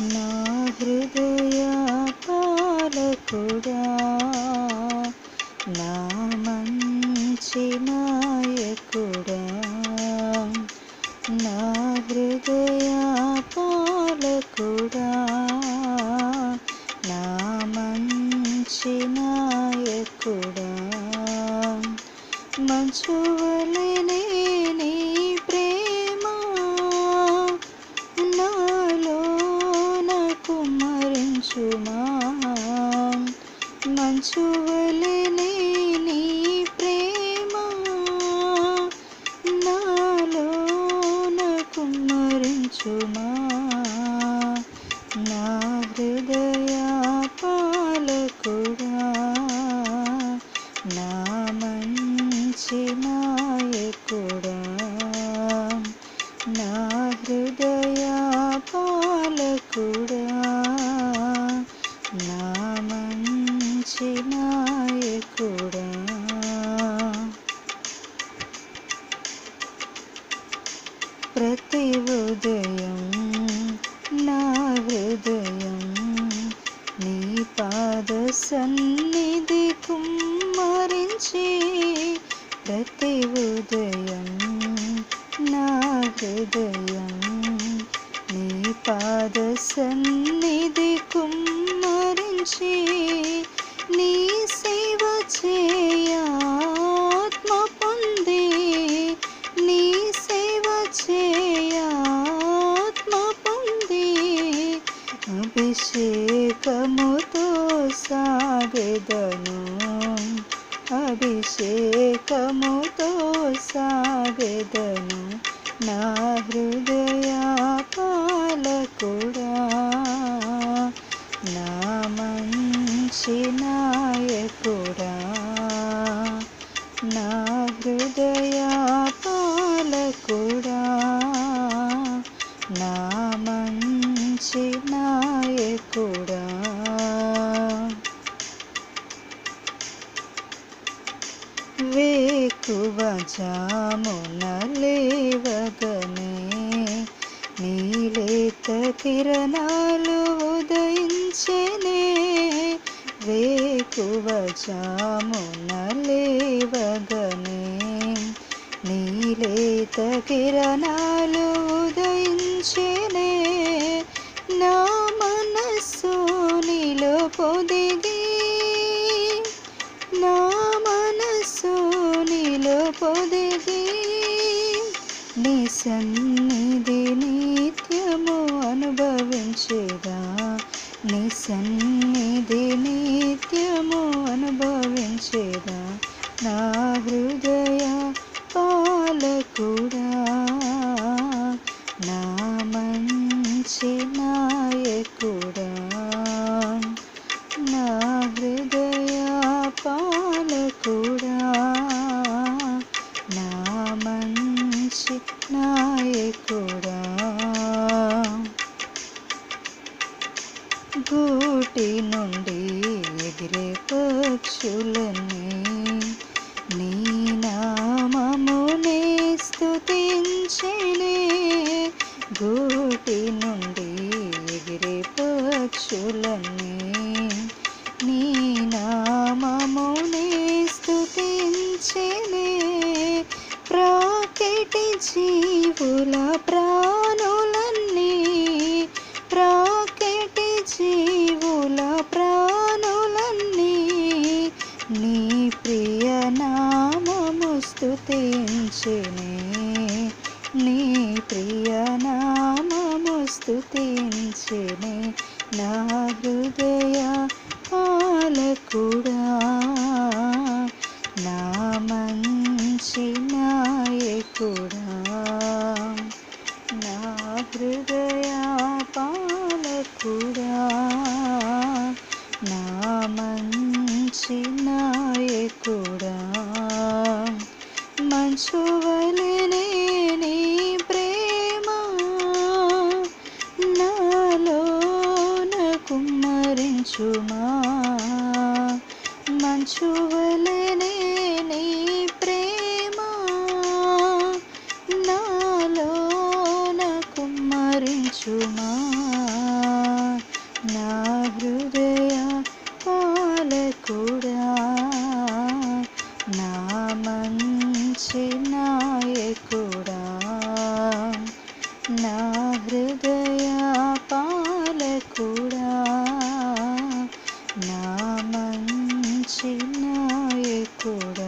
నా హృదయ పాలకుడా నా మంచి నాయకుడా నా హృదయ పాలకుడా నా మంచి నాయకుడా. మంచువలనే కుమ్మరించుమా మంచువలనే నీ ప్రేమ? నాలో నాకు మరించుమా? నా హృదయ పాలకుడా? నా మంచి హృదయం నా హృదయం నీ పాద సన్నిధి కుమ్మరించి ప్రతి ఉదయం నా హృదయం నీ పాద సన్నిధి కుమ్మరించి నీ సేవ చేయాత్మ పొంది నీ సేవ చే అభిషేకముతో సాగెదను. అభిషేకముతో సాగెదను నా హృదయ పాలకుడా నా మంచి నాయకుడా. నా హృదయ పాలకుడా నా మంచి మంచి నాయకుడా వేకువ జామున లేవగనే నీలేత కిరణాలు ఉదయించెనే. వేకువ జామున లేవగనే నీలేత కిరణాలు ఉదయించెనే పొదిగి నీ సన్నిధి నిత్యము అనుభవించేదా? నీ సన్ని కూడా గూటి నుండి ఎగిరే పక్షులన్నీ నీ నామమునే స్తుతించెనే. గూటి నుండి ఎగిరే పక్షులన్నీ ప్రాకెటి జీవుల ప్రాణులన్నీ ప్రాకెటి జీవుల ప్రాణులన్నీ నీ ప్రియ నామము స్థుతించినే నీ ప్రియ నామము స్థుతించినే నా హృదయ పాలకుడా నా మంచి కూడా నా హృదయ పాలకుడా నా మంచి నాయకుడా. మంచువలనే నీ ప్రేమ నాలోన కుమ్మరించుమా. మంచువలనే ಸುಮಾರ್ ನಾ ಹೃದಯ ಪಾಲ ಕೂಡ ನಾ ಮನ್ಸಿ ನಾಯ ಕೂಡ